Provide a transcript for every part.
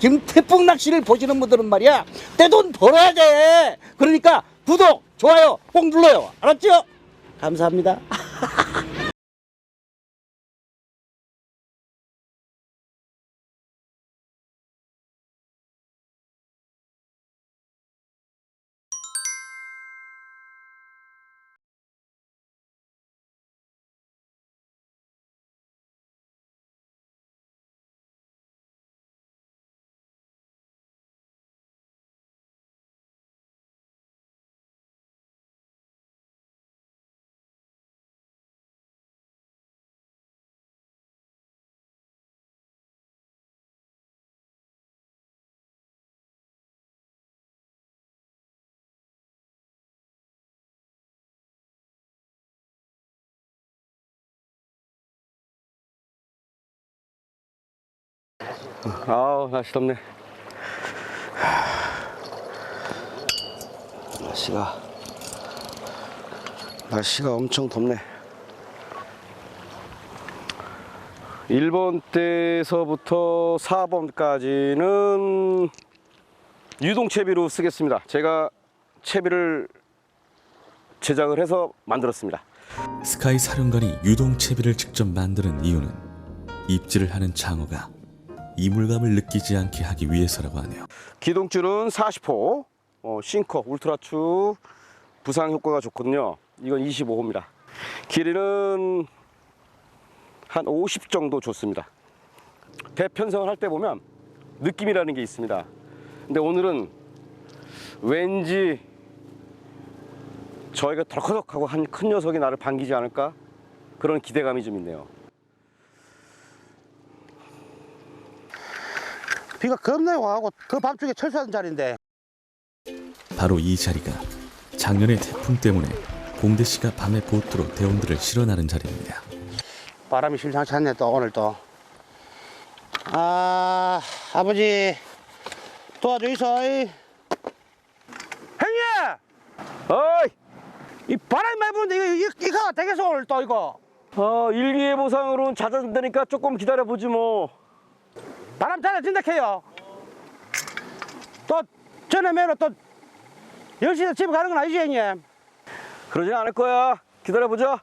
지금 태풍 낚시를 보시는 분들은 말이야 내 돈 벌어야 돼 그러니까 구독 좋아요 꼭 눌러요. 알았죠? 감사합니다 아우 날씨 덥네. 날씨가 날씨가 엄청 덥네. 1번 때서부터 4번까지는 유동채비로 쓰겠습니다. 제가 채비를 제작을 해서 만들었습니다. 스카이 사령관이 유동 채비를 직접 만드는 이유는 입질을 하는 장어가 이물감을 느끼지 않게 하기 위해서라고 하네요. 기동줄은 40호, 어, 싱커, 울트라추 부상 효과가 좋거든요. 이건 25호입니다. 길이는 한 50 정도 좋습니다. 대편성을 할 때 보면 느낌이라는 게 있습니다. 근데 오늘은 왠지 저희가 덜커덕하고 한 큰 녀석이 나를 반기지 않을까 그런 기대감이 좀 있네요. 비가 겁나게 와갖고 그 밤중에 철수하는 자리인데 바로 이 자리가 작년의 태풍 때문에 공대 씨가 밤에 보트로 대원들을 실어나른 자리입니다. 바람이 심상치 않네 또 오늘 또. 아 아버지 도와주이소. 이. 형님 어이! 이 바람이 많이 부는데 이거 이- 이거 되겠어 오늘 또 이거. 어, 일기예보상으로는 잦아든다니까 조금 기다려보지 뭐. 바람 잘해진다 캐요. 또 전에 매로 또 10시에 집에 가는 건 아니지 형님. 그러진 않을 거야. 기다려보자.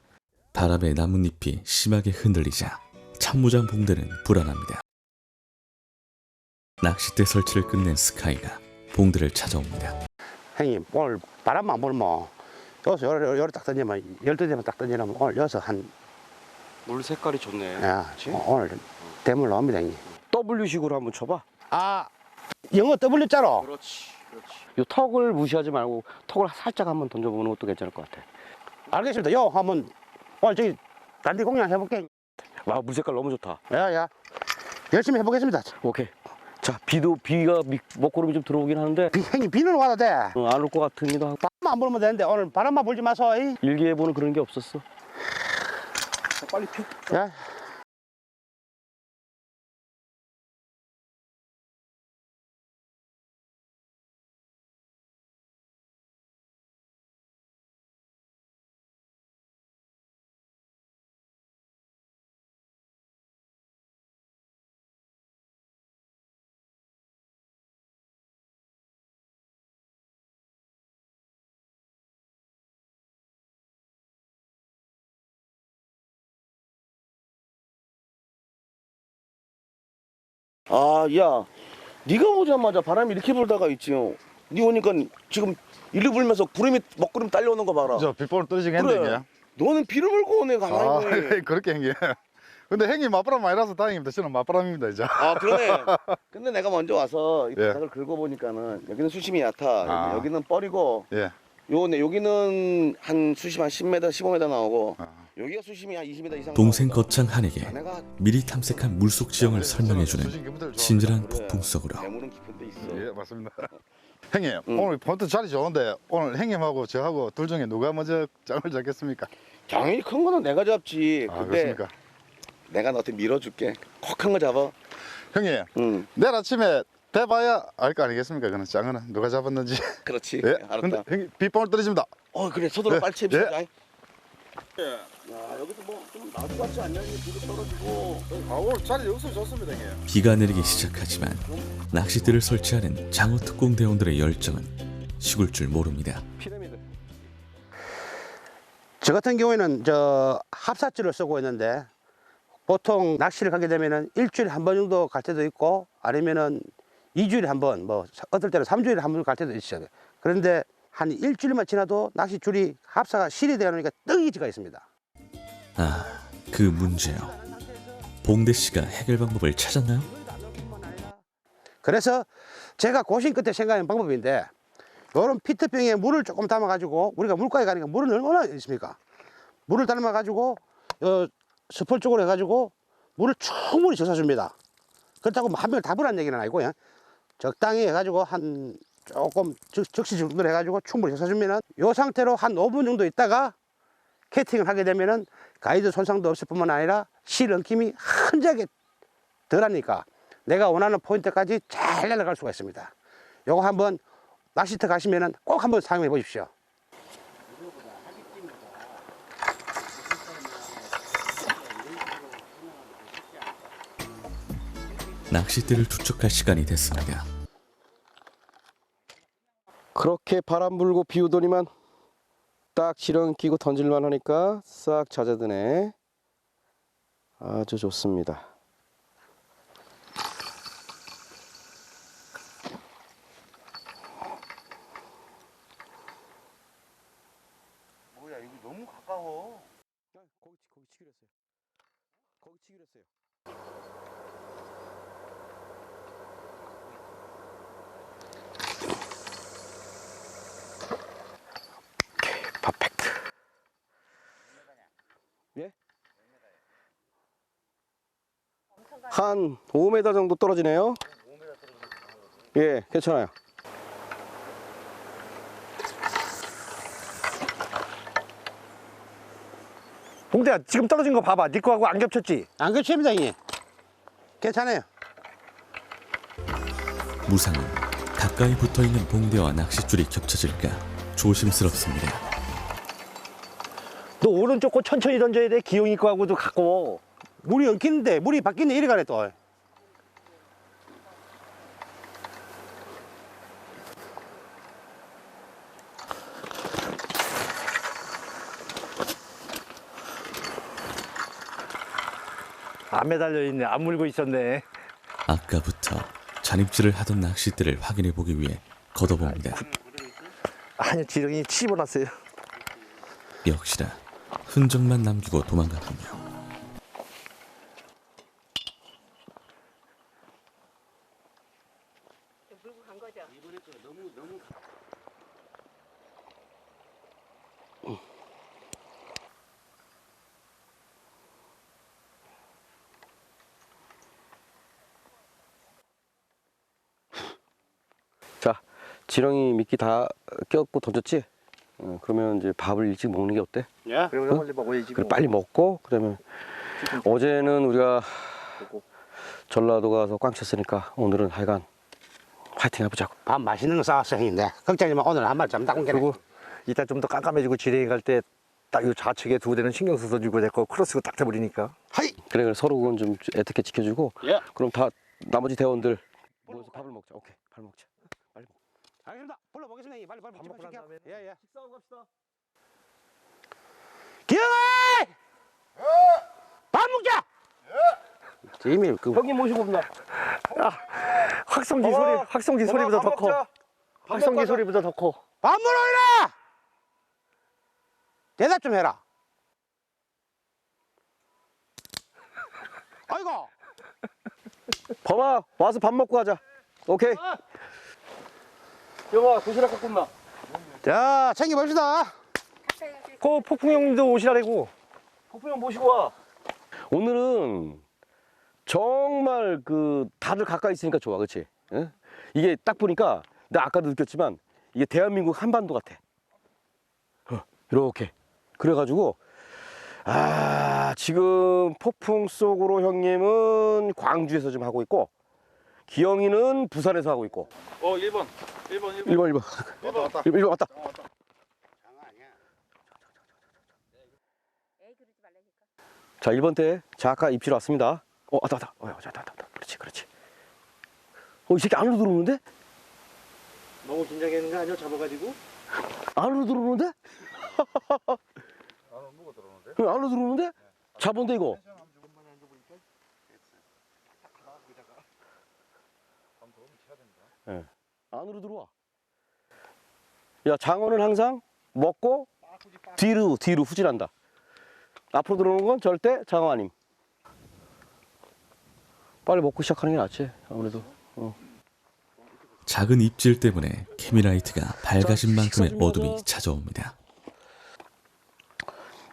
바람에 나뭇잎이 심하게 흔들리자 참무장 봉대는 불안합니다. 낚싯대 설치를 끝낸 스카이가 봉대를 찾아옵니다. 형님 오늘 바람만 불면 여기서 요래, 요래 딱 던지면 12대만 딱 던지면 오늘 여기서 한 물 색깔이 좋네. 야, 그치? 어, 오늘 대물 나옵니다 형님. W식으로 한번 쳐봐. 아 영어 W자로 그렇지. 그렇지. 요 턱을 무시하지 말고 턱을 살짝 한번 던져보는 것도 괜찮을 것 같아. 알겠습니다. 요 한번 오늘 저기 단디 공연 해볼게. 와, 물 색깔 너무 좋다. 야 야 열심히 해보겠습니다. 오케이. 자, 비도, 비가 미- 먹구름이 좀 들어오긴 하는데, 비, 형님 비는 와도 돼. 어, 안올 것 같기도 하고. 바람만 안 불면 되는데 오늘 바람만 불지 마소. 이. 일기예보는 그런 게 없었어. 자, 빨리 피. 야. 아, 야, 네가 오자마자 바람이 이렇게 불다가 있지요. 네 오니까 지금 일로 불면서 구름이 먹구름 딸려오는 거 봐라. 저 빗볼 떨어지게 했는데 그래. 너는 비를 몰고 오네 가만히 아 보니. 그렇게 한게 근데 형님 맞바람 나서 다행입니다 저는 맞바람입니다 이제 아, 그러네. 근데 내가 먼저 와서 이 예. 바닥을 긁어 보니까는 여기는 수심이 얕아. 아. 여기는 뻘이고 예 요네 여기는 한 수심 한 10m, 15m 나오고 아. 여기가 수심이 한 20m 이상. 동생. 거창 한에게 아, 미리 탐색한 물속 지형을 설명해주는 친절한 폭풍 속으로 대물은 깊은 데 있어. 예 맞습니다 형님 응. 오늘 본트 자리 좋은데 오늘 형님하고 저하고 둘 중에 누가 먼저 짱을 잡겠습니까 당연히 큰 거는 내가 잡지. 아 근데 그렇습니까 내가 너한테 밀어줄게. 콕 한 거 잡아. 형님 응. 내일 아침에 대봐야 알 거 아니겠습니까 그는 짱은 누가 잡았는지 그렇지. 예 알았다. 근데 형님 빗방울 떨어집니다 어 그래 서둘러 네, 빨리 채 네. 자 야 여기서 뭐좀 나도 같지 않냐 이게 비도 떨어지고 아 오늘 자리 여기서 좋습니다 형님. 비가 내리기 시작하지만 낚싯대를 설치하는 장어 특공 대원들의 열정은 식을 줄 모릅니다. 피라미드. 저 같은 경우에는 저 합사줄을 쓰고 있는데 보통 낚시를 가게 되면은 일주일에 한 번 정도 갈 때도 있고 아니면은 이주일에 한 번, 뭐 어떨 때는 삼주일에 한 번 갈 때도 있어요. 그런데 한 일주일만 지나도 낚시줄이 합사가 실이 되어 놓으니까 떡이지가 있습니다. 아, 그 문제요. 봉대 씨가 해결 방법을 찾았나요? 그래서 제가 고심 끝에 생각한 방법인데 이런 피트병에 물을 조금 담아가지고 우리가 물가에 가니까 물은 얼마나 있습니까? 물을 담아가지고 어, 스펄 쪽으로 해가지고 물을 충분히 젖어줍니다. 그렇다고 뭐한 병을 다 부란 얘기는 아니고 요. 적당히 해가지고 한 조금 적, 적시 정도로 해가지고 충분히 젖어주면은 이 상태로 한 5분 정도 있다가 캐팅을 하게 되면은 가이드 손상도 없을 뿐만 아니라 실 엉킴이 흔적이 덜하니까 내가 원하는 포인트까지 잘 날아갈 수가 있습니다. 요거 한번 낚시터 가시면은 꼭 한번 사용해 보십시오. 낚싯대를 투척할 시간이 됐습니다. 그렇게 바람 불고 비 오더니만 딱 지렁이 끼고 던질만 하니까 싹 잦아드네. 아주 좋습니다. 뭐야 이거 너무 가까워 거기 치기로 했어요. 거기 치기로 했어요. 오케이, 퍼펙트. 예? 한 5m 정도 떨어지네요. 예, 괜찮아요. 봉대야 지금 떨어진 거 봐봐 네 거하고 안 겹쳤지? 안 그렇습니다, 형님. 괜찮아요. 무상은 가까이 붙어 있는 봉대와 낚싯줄이 겹쳐질까 조심스럽습니다. 너 오른쪽 거 천천히 던져야 돼 기용이 거하고도 가까워 물이 엉키는데 물이 바뀌는데 이리 가네 또. 안 매달려 있네 안 물고 있었네 아까부터 잔입질을 하던 낚싯대를 확인해 보기 위해 걷어봅니다. 아니 지렁이 씹어놨어요 역시나 흔적만 남기고 도망가군요. 자, 지렁이 미끼 다 꼈고 던졌지? 어, 그러면 이제 밥을 일찍 먹는 게 어때? 예. 그래 빨리 먹어야지 그래 빨리 먹고 그다음에 어제는 우리가 전라도 가서 꽝 쳤으니까 오늘은 하여간 화이팅 해보자고. 밥 맛있는 거 싸왔어요, 형님. 네. 걱정하지 마. 오늘 한 마리 잡딱 옮겨. 그리고 이따 좀더 깜깜해지고 지렁이 갈때 딱 이 좌측에 두 대는 신경 써서 주고 내거 크로스고 딱 돼버리니까 하이. 그래 그래 서로 그건 좀 애틋하게 지켜주고. 예. 그럼 다 나머지 대원들 모여서 밥을 먹자. 오케이, 밥 먹자. 빨리 먹. 알겠습니다. 불러보겠습니다, 형님. 빨리 빨리 밥 먹고 난. 다음에 예, 예. 식사하고 갑시다 기영아! 밥 먹자! 이미 그 형님 모시고 온다 확성기 소리 확성기 소리보다 더 커 확성기 소리보다 더 커 밥 먹으러 이라! 대답 좀 해라. 아이고. 범아 와서 밥 먹고 가자. 오케이. 영아 도시락 갖고 온나 자, 챙겨봅시다. 그 폭풍 형님도 오시라고 폭풍 형 모시고 와. 오늘은 정말 그 다들 가까이 있으니까 좋아, 그렇지? 이게 딱 보니까 나 아까도 느꼈지만 이게 대한민국 한반도 같아. 어, 이렇게. 그래가지고 아 지금 폭풍 속으로 형님은 광주에서 지금 하고 있고 기영이는 부산에서 하고 있고. 어 1번 1번 1번 1번 1번 왔다 왔다 1번, 1번 왔다. 자, 1번 때 자가 입질 왔습니다. 어, 왔다, 왔다. 어, 왔다, 왔다, 왔다. 그렇지, 그렇지. 어, 이 새끼 안으로 들어오는데? 너무 긴장했는 거 아니야 잡아가지고? 안으로 들어오는데? 안으로 누가 들어오는데? 응, 안으로 들어오는데? 잡은데 이거? 예. 안으로 들어와. 야, 장어는 항상 먹고 뒤로 뒤로 후진한다. 앞으로 들어오는 건 절대 장어 아님. 빨리 먹고 시작하는 게 낫지. 아무래도. 어. 작은 입질 때문에 캐미라이트가 밝아진 만큼의 어둠이 찾아옵니다.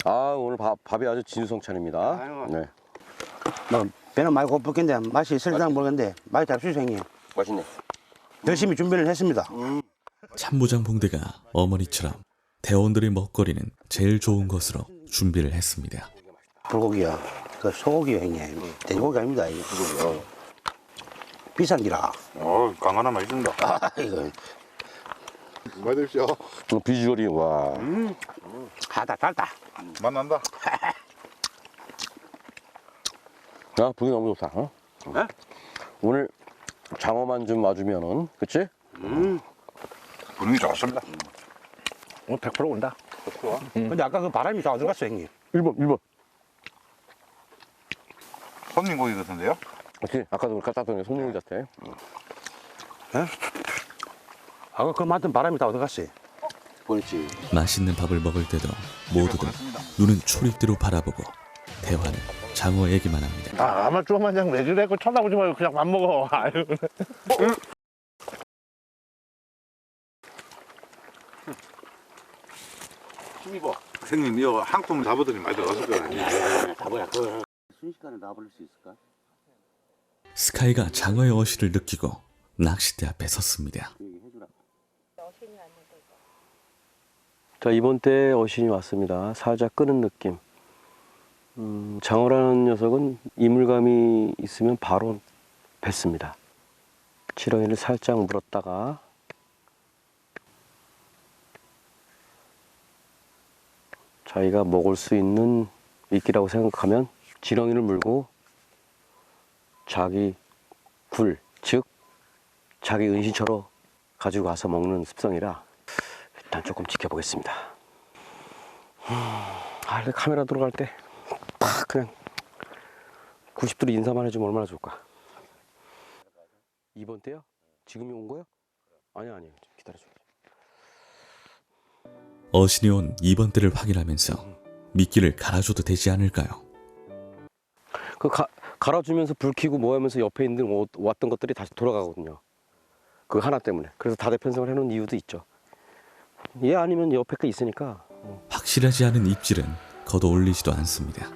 아, 오늘 밥, 밥이 아주 진수성찬입니다. 아유. 네. 뭐 배는 많이 고팠겠는데 맛이 있을지 모르겠는데 많이 잡수죠 형님 맛있네. 열심히 준비를 했습니다 참모장 봉대가 어머니처럼 대원들의 먹거리는 제일 좋은 것으로 준비를 했습니다. 불고기요 그 소고기요 형님 돼지고기 아닙니다 이거 비싼 기라 어, 강 하나 맛있습니다. 아 이거 많이 드십시오. 어, 비주얼이, 와. 하다 달다 맛난다. 아, 분위기 너무 좋다. 어? 네? 오늘 장어만 좀 와주면은, 그치? 분위기 좋습니다. 오늘 100% 온다. 근데 아까 그 바람이 다 어디 갔어 형님 1번, 1번. 손님 고기 같은데요? 그치? 아까도 갖다 놨더니 손님이 같아. 아까 그 맡은 바람이 다 어디 갔어요 그렇지. 맛있는 밥을 먹을 때도 모두들 눈은 초리대로 바라보고 대화는 장어 얘기만 합니다. 아, 아마추어 마냥 왜 그래? 그 쳐다보지 말고 그냥 밥 먹어. 아유. 선생님, 이거 한통 잡아더니 많이 들어갔을 거예요. 답을 그 순식간에 놔버릴 수 있을까? 스카이가 장어의 어시를 느끼고 낚싯대 앞에 섰습니다. 자, 이번 때 어신이 왔습니다. 살짝 끄는 느낌. 음, 장어라는 녀석은 이물감이 있으면 바로 뱉습니다. 지렁이를 살짝 물었다가 자기가 먹을 수 있는 미끼라고 생각하면 지렁이를 물고 자기 굴, 즉 자기 은신처로 가지고 가서 먹는 습성이라 일단 조금 지켜보겠습니다. 음, 아, 근데 카메라 들어갈 때딱 그냥 90도로 인사만 해주면 얼마나 좋을까. 이번 때요? 지금이 온 거요? 아니 아니 기다려줘. 어신이 온 2번 때를 확인하면서 미끼를 갈아줘도 되지 않을까요? 그 가, 갈아주면서 불 켜고 뭐 하면서 옆에 있는 오- 왔던 것들이 다시 돌아가거든요. 그 하나 때문에. 그래서 다대 편성을 해놓은 이유도 있죠. 얘 아니면 옆에 거 있으니까. 확실하지 않은 입질은 걷어 올리지도 않습니다.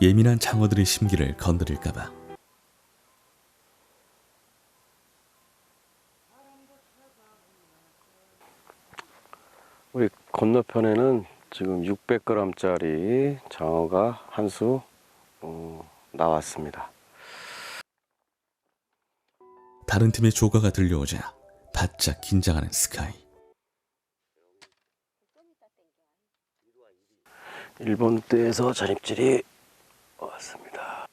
예민한 장어들의 심기를 건드릴까봐 우리 건너편에는 지금 600g짜리 장어가 한수 어, 나왔습니다. 다른 팀의 조가가 들려오자 바짝 긴장하는 스카이. 일본 때에서 잔입질이 왔습니다.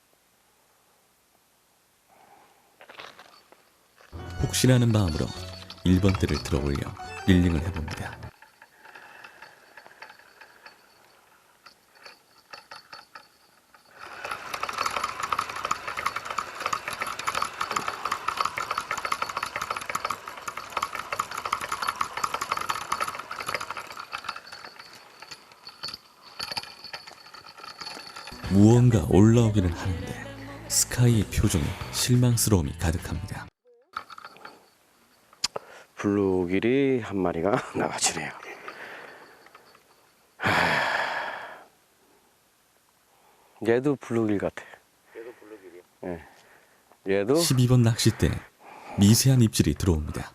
혹시라는 마음으로 1번 때를 들어 올려 릴링을 해봅니다. 무언가 올라오기는 하는데 스카이의 표정에 실망스러움이 가득합니다. 블루길이 한 마리가 나와주네요. 하... 얘도 블루길 같아. 얘도 블루길이요? 예. 얘도 12번 낚싯대 미세한 입질이 들어옵니다.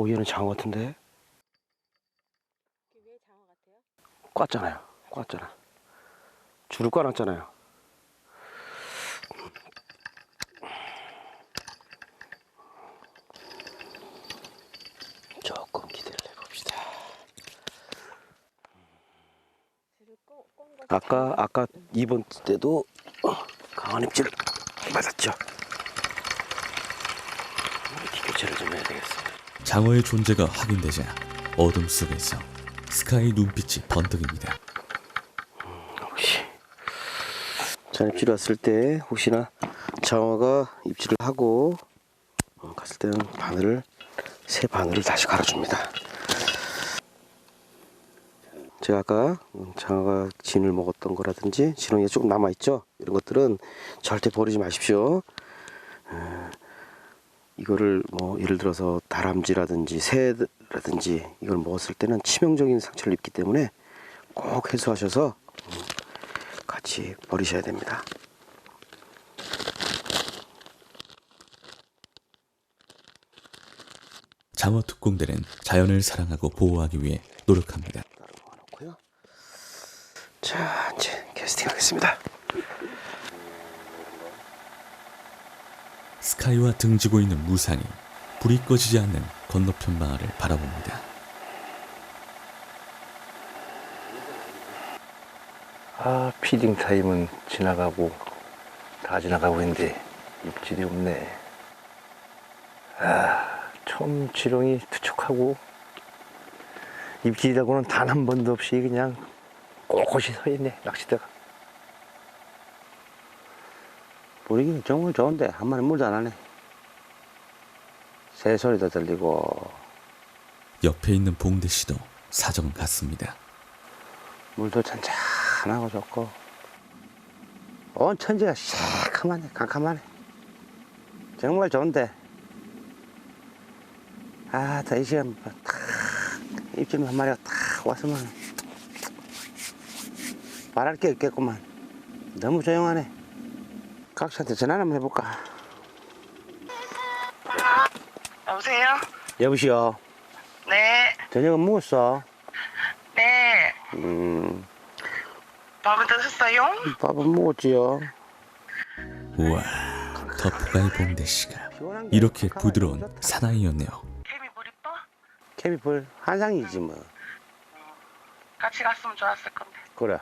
오 얘는 장어 같은데? 왜 장어 같아요? 꽉잖아요. 꽉잖아. 줄을 꽈놨잖아요. 조금 기대를 해봅시다. 아까 아까 이번 때도 강한 입질을 맞았죠. 이렇게 교체를 좀 해야 되겠어요. 장어의 존재가 확인되자 어둠 속에서 스카이 눈빛이 번뜩입니다. 혹시 잔입질 왔을 때 혹시나 장어가 입질을 하고 어, 갔을 때는 바늘을 새 바늘을 다시 갈아줍니다. 제가 아까 장어가 진을 먹었던 거라든지 진홍이가 조금 남아 있죠. 이런 것들은 절대 버리지 마십시오. 에, 이거를 뭐 예를 들어서 다람쥐라든지 새라든지 이걸 먹었을 때는 치명적인 상처를 입기 때문에 꼭 해소하셔서 같이 버리셔야 됩니다. 장어 특공대는 자연을 사랑하고 보호하기 위해 노력합니다. 자, 이제 캐스팅하겠습니다. 스카이와 등지고 있는 무상이 불이 꺼지지 않는 건너편 마을을 바라봅니다. 아 피딩 타임은 지나가고 다 지나가고 있는데 입질이 없네. 아, 좀 지렁이 투척하고 입질이라고는 단 한 번도 없이 그냥 꼿꼿이 서 있네 낚시대가. 분위기는 정말 좋은데 한 마리 물도 안 하네. 새 소리도 들리고 옆에 있는 봉대 씨도 사정 같습니다. 물도 잔잔하고 좋고 온 천지가 시커하네 캄캄하네. 정말 좋은데 아이 시간 뭐탁 입질 한 마리가 탁 왔으면 말할 게 없겠구만. 너무 조용하네. 각시한테 전화 한번 해볼까? 여보세요? 여보시오. 네, 저녁은 먹었어? 네. 음, 밥은 드셨어요? 밥은 먹었지요. 우와, 터프가의 봉대 씨가 이렇게 부드러운. 사나이였네요. 케미 물 이뻐? 케미풀 한상이지 뭐. 같이 갔으면 좋았을 건데. 그래.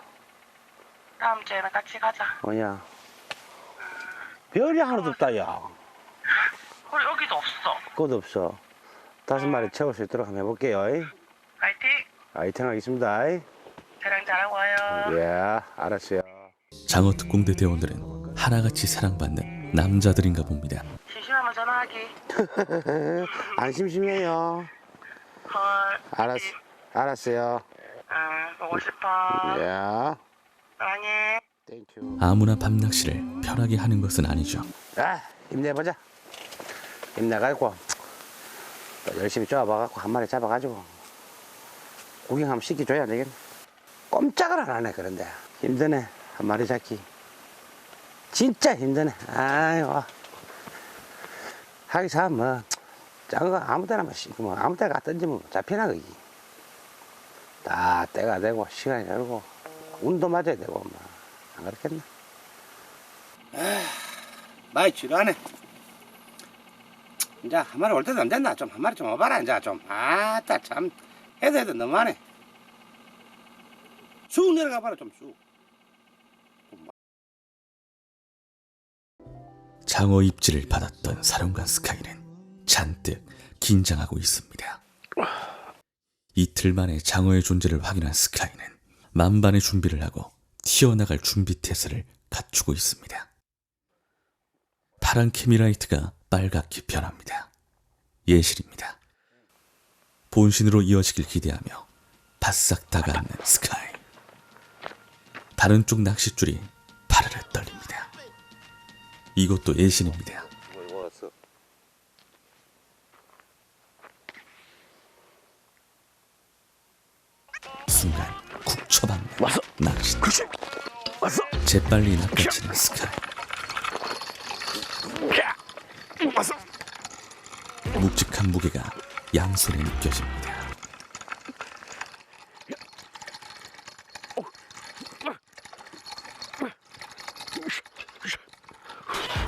다음 주에는 같이 가자. 뭐냐. 별이 하나도 없다, 야. 우리 여기도 없어. 그것도 없어. 다섯 마리 채울 수 있도록 한번 해볼게요. 이. 파이팅! 아이템 하겠습니다. 이. 촬영 잘하고 와요. 예, 알았어요. 장어 특공대 대원들은 하나같이 사랑받는 남자들인가 봅니다. 심심하면 전화하기. 안 심심해요. 헐. 알았, 알았어요. 응, 보고 싶어. 예. 사랑해. 아무나 밤낚시를 편하게 하는 것은 아니죠. 아, 힘내보자. 힘내가지고 또 열심히 쪼아봐갖고 한 마리 잡아가지고 구경 한번 시켜줘야 되겠네. 꼼짝을 안 하네 그런데 힘드네 한 마리 잡기. 진짜 힘드네. 아이고 하기 참 뭐. 작은 거 아무 데나 뭐, 아무 데나 던지면 잡히나 거기. 다 때가 되고 시간이 되고 운도 맞아야 되고 뭐 안 그렇겠나? 많이 지루하네. 이제 한 마리 올 때도 안 됐나? 좀 한 마리 좀 와봐라 이제 좀. 아따 참 해도 해도 너무하네. 쑥 내려가 봐라 좀 쑥. 장어 입질을 받았던 사령관 스카이는 잔뜩 긴장하고 있습니다. 이틀 만에 장어의 존재를 확인한 스카이는 만반의 준비를 하고 튀어나갈 준비 태세를 갖추고 있습니다. 파란 케미라이트가 빨갛게 변합니다. 예실입니다. 본신으로 이어지길 기대하며 바싹 다가앉는 스카이. 다른 쪽 낚싯줄이 파르르 떨립니다. 이것도 예신입니다. 순간 쿡 쳐박는 낚시. 왔어. 재빨리 낚아치는 스카이. 묵직한 무게가 양손에 느껴집니다.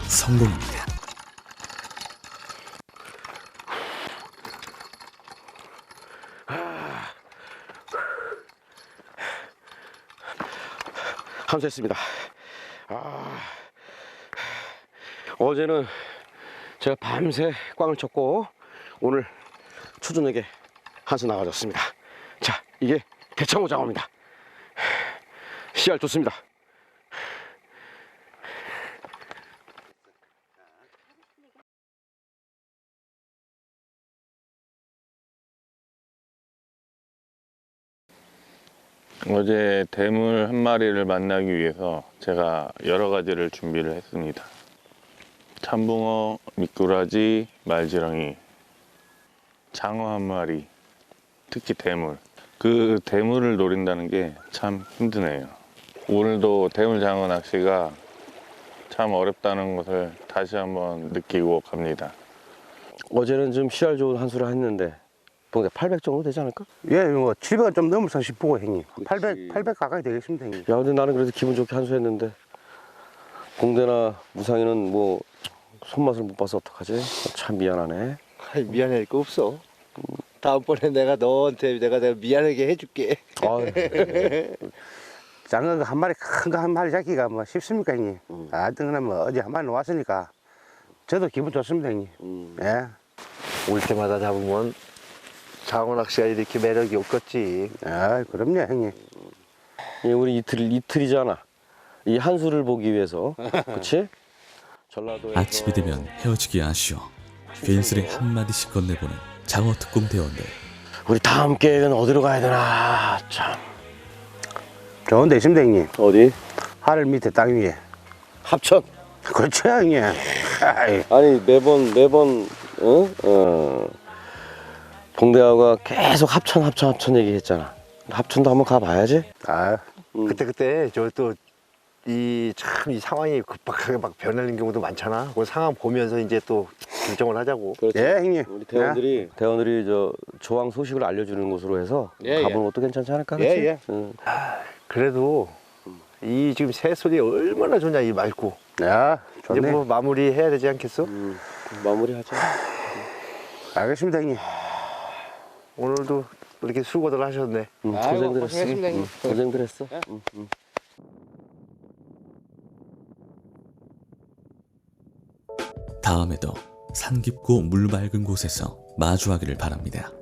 성공입니다. 감사했습니다. 아, 어제는 제가 밤새 꽝을 쳤고 오늘 초저녁에 한수 나가졌습니다. 자, 이게 대창호 장어입니다. 씨알 좋습니다. 어제 대물 한 마리를 만나기 위해서 제가 여러 가지를 준비를 했습니다. 참붕어, 미꾸라지, 말지렁이, 장어 한 마리, 특히 대물. 그 대물을 노린다는 게 참 힘드네요. 오늘도 대물 장어 낚시가 참 어렵다는 것을 다시 한번 느끼고 갑니다. 어제는 좀 씨알 좋은 한수를 했는데 봉대 800 정도 되지 않을까? 예, 뭐 700은 좀 넘을까 싶고 형님. 그렇지. 800, 800 가까이 되겠습니다 형님. 야, 근데 나는 그래도 기분 좋게 한수 했는데 봉대나 무상이는 뭐 손맛을 못 봐서 어떡하지? 참 미안하네. 아이, 미안할 거 없어. 다음번에 내가 너한테 내가 내가 미안하게 해줄게. 아유, 작은 거한 마리 큰 거 한 마리 잡기가 뭐 쉽습니까 형님? 하여튼 그냥 뭐 어제 한 마리 놓았으니까 저도 기분 좋습니다 형님. 음. 예. 올 때마다 잡으면 장어 낚시가 이렇게 매력이 없겠지. 아, 그럼요 형님. 예, 우리 이틀 이틀이잖아. 이 한수를 보기 위해서, 그렇지? 전라도에 아침이 되면 헤어지기 아쉬워 괜스레 한 마디씩 건네보는 장어 특공 대원들. 우리 다음 계획은 어디로 가야 되나? 참 좋은 데 있습니다 형님. 어디? 하늘 밑에 땅 위에. 합천. 그렇죠 형님. 아이, 아니 매번 매번 어? 어. 봉대하가 계속 합천 합천 합천 얘기했잖아. 합천도 한번 가봐야지. 아, 그때 그때 저 또 이 참 이 상황이 급박하게 막 변하는 경우도 많잖아. 그 상황 보면서 이제 또 결정을 하자고. 그렇지. 예 형님. 우리 대원들이 대원들이 저 조항 소식을 알려주는 곳으로 해서 예, 가보는 것도 괜찮지 않을까? 예, 그치? 예. 응. 그래도 이 지금 새소리 얼마나 좋냐 이 맑고. 야, 이제 좋네. 뭐 마무리 해야 되지 않겠어? 음, 마무리 하자. 알겠습니다 형님. 오늘도 이렇게 수고들 하셨네. 응, 아이고, 고생들 했어. 고생했습니다, 응, 형님. 고생들 했어. 응, 응. 다음에도 산 깊고 물 맑은 곳에서 마주하기를 바랍니다.